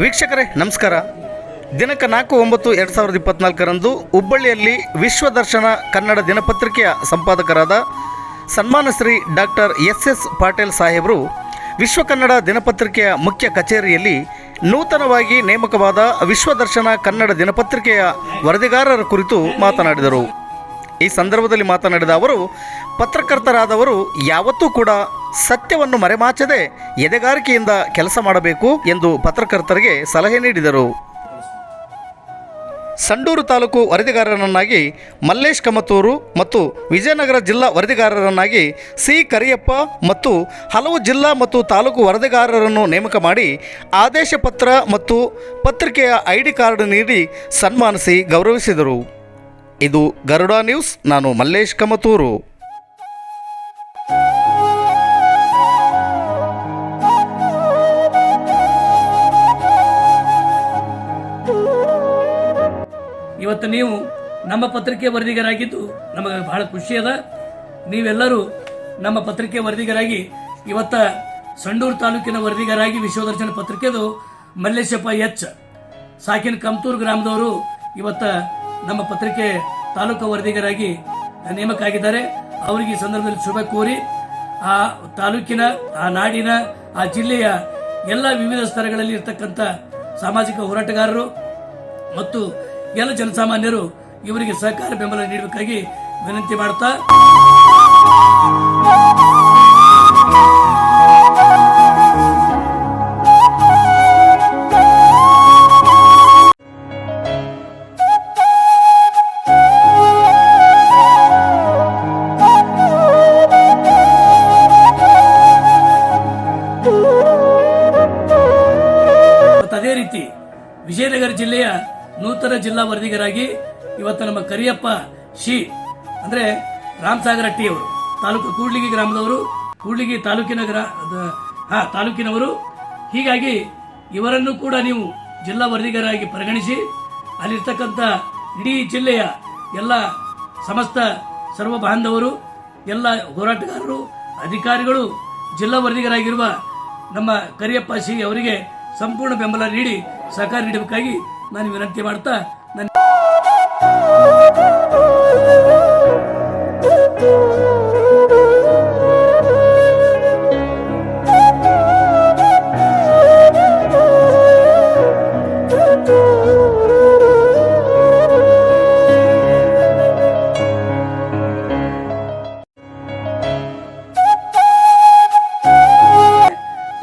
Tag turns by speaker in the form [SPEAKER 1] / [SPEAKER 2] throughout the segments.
[SPEAKER 1] ವೀಕ್ಷಕರೇ, ನಮಸ್ಕಾರ. ದಿನಕ ನಾಲ್ಕು, ಒಂಬತ್ತು, ಎರಡು ಸಾವಿರದ ಇಪ್ಪತ್ನಾಲ್ಕರಂದು ಹುಬ್ಬಳ್ಳಿಯಲ್ಲಿ ವಿಶ್ವದರ್ಶನ ಕನ್ನಡ ದಿನಪತ್ರಿಕೆಯ ಸಂಪಾದಕರಾದ ಸನ್ಮಾನ Shri doctor S S Patil ಸಾಹೇಬರು ವಿಶ್ವ ಕನ್ನಡ ದಿನಪತ್ರಿಕೆಯ ಮುಖ್ಯ ಕಚೇರಿಯಲ್ಲಿ ನೂತನವಾಗಿ ನೇಮಕವಾದ ವಿಶ್ವದರ್ಶನ ಕನ್ನಡ ದಿನಪತ್ರಿಕೆಯ ವರದಿಗಾರರ ಕುರಿತು ಮಾತನಾಡಿದರು. ಈ ಸಂದರ್ಭದಲ್ಲಿ ಮಾತನಾಡಿದ ಅವರು, ಪತ್ರಕರ್ತರಾದವರು ಯಾವತ್ತೂ ಕೂಡ ಸತ್ಯವನ್ನು ಮರೆಮಾಚದೆ ಎದೆಗಾರಿಕೆಯಿಂದ ಕೆಲಸ ಮಾಡಬೇಕು ಎಂದು ಪತ್ರಕರ್ತರಿಗೆ ಸಲಹೆ ನೀಡಿದರು. ಸಂಡೂರು ತಾಲೂಕು ವರದಿಗಾರರನ್ನಾಗಿ ಮಲ್ಲೇಶ್ ಕಮತೂರು ಮತ್ತು ವಿಜಯನಗರ ಜಿಲ್ಲಾ ವರದಿಗಾರರನ್ನಾಗಿ ಸಿ ಕರಿಯಪ್ಪ ಮತ್ತು ಹಲವು ಜಿಲ್ಲಾ ಮತ್ತು ತಾಲೂಕು ವರದಿಗಾರರನ್ನು ನೇಮಕ ಮಾಡಿ ಆದೇಶ ಪತ್ರ ಮತ್ತು ಪತ್ರಿಕೆಯ ಐ ಡಿ ಕಾರ್ಡ್ ನೀಡಿ ಸನ್ಮಾನಿಸಿ ಗೌರವಿಸಿದರು. ಇದು ಗರುಡ ನ್ಯೂಸ್, ನಾನು ಮಲ್ಲೇಶ್ ಕಮತೂರು.
[SPEAKER 2] ಇವತ್ತು ನೀವು ನಮ್ಮ ಪತ್ರಿಕೆ ವರದಿಗರಾಗಿದ್ದು ನಮಗೆ ಬಹಳ ಖುಷಿ ಅದ. ನೀವೆಲ್ಲರೂ ನಮ್ಮ ಪತ್ರಿಕೆ ವರದಿಗರಾಗಿ, ಇವತ್ತ ಸಂಡೂರು ತಾಲೂಕಿನ ವರದಿಗರಾಗಿ ವಿಶ್ವದರ್ಶನ ಪತ್ರಿಕೆದು ಮಲ್ಲೇಶಪ್ಪ ಎಚ್. ಸಾಕಿನ ಕಮತೂರು ಗ್ರಾಮದವರು ಇವತ್ತ ನಮ್ಮ ಪತ್ರಿಕೆ ತಾಲೂಕು ವರದಿಗರಾಗಿ ನೇಮಕ ಆಗಿದ್ದಾರೆ ಅವರಿಗೆ ಈ ಸಂದರ್ಭದಲ್ಲಿ ಶುಭ ಕೋರಿ, ಆ ತಾಲೂಕಿನ, ಆ ನಾಡಿನ, ಆ ಜಿಲ್ಲೆಯ ಎಲ್ಲ ವಿವಿಧ ಸ್ತರಗಳಲ್ಲಿ ಇರತಕ್ಕಂಥ ಸಾಮಾಜಿಕ ಹೋರಾಟಗಾರರು ಮತ್ತು ಎಲ್ಲ ಜನಸಾಮಾನ್ಯರು ಇವರಿಗೆ ಸಹಕಾರ ಬೆಂಬಲ ನೀಡಬೇಕಾಗಿ ವಿನಂತಿ ಮಾಡ್ತಾ ವಿಜಯನಗರ ಜಿಲ್ಲೆಯ ನೂತನ ಜಿಲ್ಲಾ ವರದಿಗರಾಗಿ ಇವತ್ತು ನಮ್ಮ ಕರಿಯಪ್ಪ ಶಿ ಅಂದ್ರೆ ರಾಮಸಾಗರ ಟಿ ಅವರು ತಾಲೂಕು ಕೂಡ್ಲಿಗಿ ಗ್ರಾಮದವರು, ಕೂಡ್ಲಿಗಿ ತಾಲೂಕಿನ ಗ್ರಾ ಹಾ, ತಾಲೂಕಿನವರು. ಹೀಗಾಗಿ ಇವರನ್ನು ಕೂಡ ನೀವು ಜಿಲ್ಲಾ ವರದಿಗರಾಗಿ ಪರಿಗಣಿಸಿ, ಅಲ್ಲಿರ್ತಕ್ಕಂಥ ಇಡೀ ಜಿಲ್ಲೆಯ ಎಲ್ಲ ಸಮಸ್ತ ಸರ್ವ ಬಾಂಧವರು, ಎಲ್ಲ ಹೋರಾಟಗಾರರು, ಅಧಿಕಾರಿಗಳು, ಜಿಲ್ಲಾ ವರದಿಗರಾಗಿರುವ ನಮ್ಮ ಕರಿಯಪ್ಪ ಸಿ ಅವರಿಗೆ ಸಂಪೂರ್ಣ ಬೆಂಬಲ ನೀಡಿ ಸಹಕಾರ ನೀಡಬೇಕಾಗಿ ನಾನು ವಿನಂತಿ ಮಾಡ್ತಾ ನನ್ನ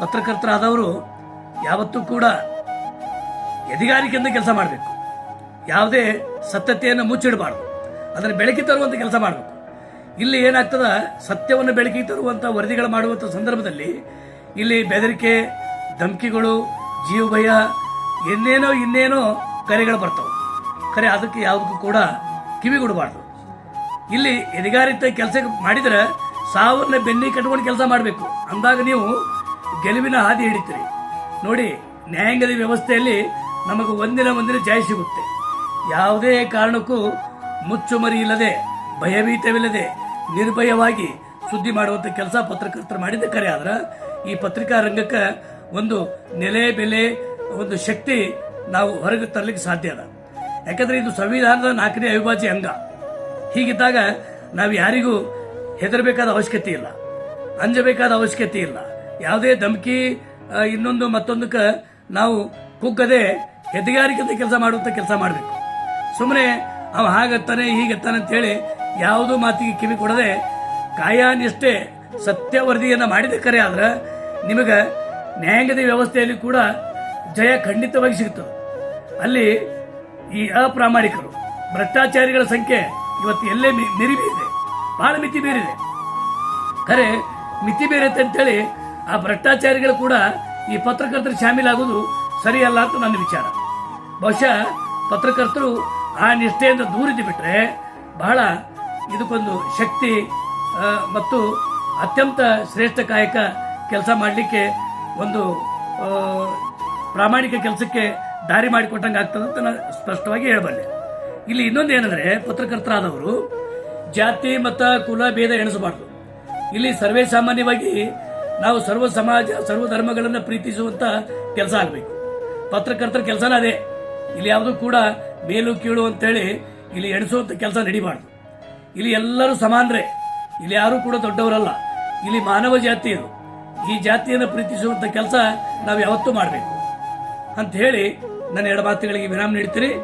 [SPEAKER 2] ಪತ್ರಕರ್ತರಾದವರು ಯಾವತ್ತೂ ಕೂಡ ಎದಿಗಾರಿಕೆಯಿಂದ ಕೆಲಸ ಮಾಡಬೇಕು. ಯಾವುದೇ ಸತ್ಯತೆಯನ್ನು ಮುಚ್ಚಿಡಬಾರ್ದು. ಅದನ್ನು ಬೆಳಕಿ ತರುವಂಥ ಕೆಲಸ ಮಾಡಬೇಕು. ಇಲ್ಲಿ ಏನಾಗ್ತದ? ಸತ್ಯವನ್ನು ಬೆಳಕಿ ತರುವಂಥ ವರದಿಗಳು ಮಾಡುವಂಥ ಸಂದರ್ಭದಲ್ಲಿ ಇಲ್ಲಿ ಬೆದರಿಕೆ, ಧಮಕಿಗಳು ಜೀವ ಭಯ ಇನ್ನೇನೋ ಇನ್ನೇನೋ ಕರೆಗಳು ಬರ್ತವೆ. ಕರೆ ಅದಕ್ಕೆ ಯಾವುದಕ್ಕೂ ಕೂಡ ಕಿವಿಗೊಡಬಾರ್ದು ಇಲ್ಲಿ ಎದಿಗಾರಿತ ಕೆಲಸ ಮಾಡಿದರೆ ಸಾವನ್ನ ಬೆನ್ನಿ ಕಟ್ಕೊಂಡು ಕೆಲಸ ಮಾಡಬೇಕು. ಅಂದಾಗ ನೀವು ಗೆಲುವಿನ ಹಾದಿ ಹಿಡಿತೀರಿ. ನೋಡಿ, ನ್ಯಾಯಾಂಗದ ವ್ಯವಸ್ಥೆಯಲ್ಲಿ ನಮಗೆ ಒಂದಿನ ಒಂದಿನ ಜಯ ಸಿಗುತ್ತೆ. ಯಾವುದೇ ಕಾರಣಕ್ಕೂ ಮುಚ್ಚುಮರಿ ಇಲ್ಲದೆ, ಭಯಭೀತವಿಲ್ಲದೆ, ನಿರ್ಭಯವಾಗಿ ಸುದ್ದಿ ಮಾಡುವಂಥ ಕೆಲಸ ಪತ್ರಕರ್ತರು ಮಾಡಿದ ಕರೆ ಆದ್ರೆ, ಈ ಪತ್ರಿಕಾ ರಂಗಕ್ಕೆ ಒಂದು ನೆಲೆ ಬೆಲೆ, ಒಂದು ಶಕ್ತಿ ನಾವು ಹೊರಗೆ ತರಲಿಕ್ಕೆ ಸಾಧ್ಯ ಅದ. ಯಾಕಂದರೆ ಇದು ಸಂವಿಧಾನದ ನಾಲ್ಕನೇ ಅವಿಭಾಜ್ಯ ಅಂಗ. ಹೀಗಿದ್ದಾಗ ನಾವು ಯಾರಿಗೂ ಹೆದರಬೇಕಾದ ಅವಶ್ಯಕತೆ ಇಲ್ಲ. ಅಂಜಬೇಕಾದ ಅವಶ್ಯಕತೆ ಇಲ್ಲ. ಯಾವುದೇ ಧಮಕಿ ಇನ್ನೊಂದು ಮತ್ತೊಂದಕ್ಕೆ ನಾವು ಕುಗ್ಗದೆ ಹೆದಗಾರಿಕೆಯಿಂದ ಕೆಲಸ ಮಾಡುವಂಥ ಕೆಲಸ ಮಾಡಬೇಕು. ಸುಮ್ಮನೆ ಅವ ಹಾಗತ್ತಾನೆ, ಹೀಗತ್ತಾನೆ ಅಂತೇಳಿ ಯಾವುದೋ ಮಾತಿಗೆ ಕಿವಿ ಕೊಡದೆ ಕಾಯಾನಿಷ್ಠೆ ಸತ್ಯ ವರದಿಯನ್ನು ಮಾಡಿದ ಕರೆ ಆದ್ರೆ ನಿಮಗೆ ನ್ಯಾಯಾಂಗದ ವ್ಯವಸ್ಥೆಯಲ್ಲಿ ಕೂಡ ಜಯ ಖಂಡಿತವಾಗಿ ಸಿಗುತ್ತೆ ಅಲ್ಲಿ ಈ ಅಪ್ರಾಮಾಣಿಕರು, ಭ್ರಷ್ಟಾಚಾರಿಗಳ ಸಂಖ್ಯೆ ಇವತ್ತು ಎಲ್ಲೇ ಮಿ- ಮಿರಿಬಿದೆ ಬಹಳ ಮಿತಿ ಬೀರಿದೆ. ಖರೆ ಮಿತಿ ಬೇರೆತ್ತೆ ಅಂತೇಳಿ ಆ ಭ್ರಷ್ಟಾಚಾರಿಗಳು ಕೂಡ ಈ ಪತ್ರಕರ್ತರು ಶಾಮೀಲಾಗೋದು ಸರಿಯಲ್ಲ ಅಂತ ನನ್ನ ವಿಚಾರ. ಬಹುಶಃ ಪತ್ರಕರ್ತರು ಆ ನಿಷ್ಠೆಯಿಂದ ದೂರಿದ್ದು ಬಿಟ್ರೆ ಬಹಳ ಇದಕ್ಕೊಂದು ಶಕ್ತಿ ಮತ್ತು ಅತ್ಯಂತ ಶ್ರೇಷ್ಠ ಕಾಯಕ ಕೆಲಸ ಮಾಡಲಿಕ್ಕೆ ಒಂದು ಪ್ರಾಮಾಣಿಕ ಕೆಲಸಕ್ಕೆ ದಾರಿ ಮಾಡಿಕೊಟ್ಟಂಗೆ ಆಗ್ತದೆ ಅಂತ ನಾನು ಸ್ಪಷ್ಟವಾಗಿ ಹೇಳಬಲ್ಲೆ. ಇಲ್ಲಿ ಇನ್ನೊಂದು ಏನಂದ್ರೆ ಪತ್ರಕರ್ತರಾದವರು ಜಾತಿ, ಮತ, ಕುಲ, ಭೇದ ಎಣಿಸಬಾರ್ದು. ಇಲ್ಲಿ ಸರ್ವೇ ಸಾಮಾನ್ಯವಾಗಿ ನಾವು ಸರ್ವ ಸಮಾಜ, ಸರ್ವ ಧರ್ಮಗಳನ್ನು ಪ್ರೀತಿಸುವಂತ ಕೆಲಸ ಆಗಬೇಕು. ಪತ್ರಕರ್ತರ ಕೆಲಸನ ಅದೇ. ಇಲ್ಲಿ ಯಾವುದೂ ಕೂಡ ಮೇಲು ಕೀಳು ಅಂತೇಳಿ ಇಲ್ಲಿ ಎಣಿಸುವಂಥ ಕೆಲಸ ನಡಿಬಾರ್ದು. ಇಲ್ಲಿ ಎಲ್ಲರೂ ಸಮಾನರೇ. ಇಲ್ಲಿ ಯಾರೂ ಕೂಡ ದೊಡ್ಡವರಲ್ಲ. ಇಲ್ಲಿ ಮಾನವ ಜಾತಿ ಇದು. ಈ ಜಾತಿಯನ್ನು ಪ್ರೀತಿಸುವಂಥ ಕೆಲಸ ನಾವು ಯಾವತ್ತೂ ಮಾಡಬೇಕು. ಅಂತ ಹೇಳಿ ನನ್ನ ಎರಡು ಮಾತುಗಳಿಗೆ ವಿರಾಮ ನೀಡ್ತೀರಿ